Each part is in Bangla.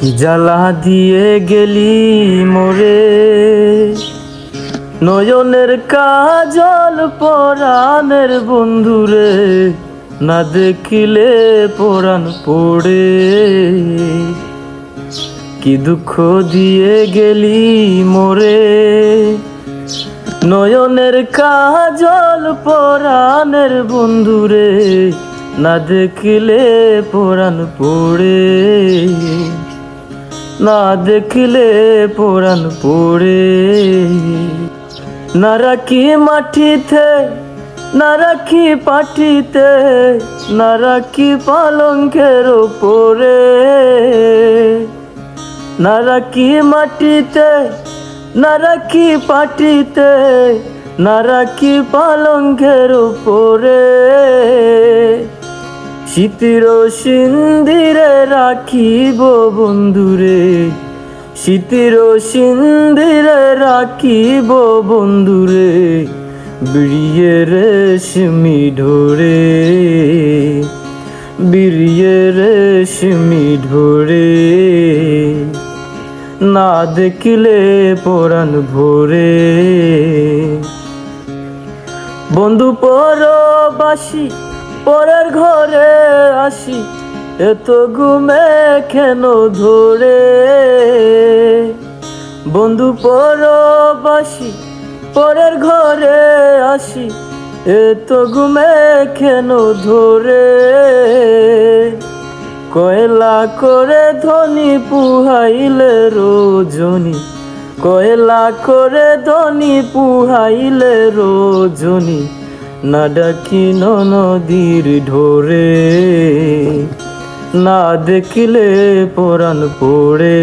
কি জ্বালা দিয়ে গেলি মোরে। নয়নের কাজল পরাণের বন্ধুরে, না দেখিলে পরাণ পড়ে। কি দুঃখ দিয়ে গেলি মোরে। নয়নের কাজল পরাণের বন্ধুরে, না দেখিলে পরাণ পড়ে। না দেখিলে পরাণ পড়ে। না রাখি মাটিতে, না রাখি পাটিতে, না রাখি পালঙ্কের ওপরে না রাখি মাটিতে, না রাখি পাটিতে, না রাখি পালঙ্কের উপরে। শীতির সিন্দিরে রাখিব বন্ধুরে। শীতির সিন্দিরে রাখিব বন্ধুরে। বিড়িয়ে রেশমি ঢোরে। বিড়িয়ে রেশমি ঢোরে। না দেখিলে পরাণ ভোরে। বন্ধু পরবাসী পরের ঘরে আসি, এত ঘুমে কেন ধরে? বন্ধু পরবাসী, পরের ঘরে আসি, এত ঘুমে কেন ধরে? কয়লা করে ধনী পুহাইলে রোজনী, কয়লা করে ধনী পুহাইলে রোজনী। না ডাকি নদীর ঢোরে, না দেখিলে পরাণ পড়ে।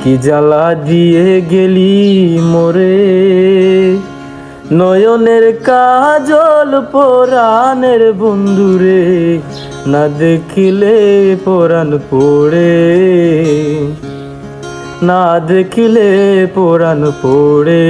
কি জ্বালা দিয়ে গেলি মোরে, নয়নের কাজল পরাণের বন্ধুরে, না দেখিলে পরাণ পড়ে। না দেখিলে পরাণ পড়ে।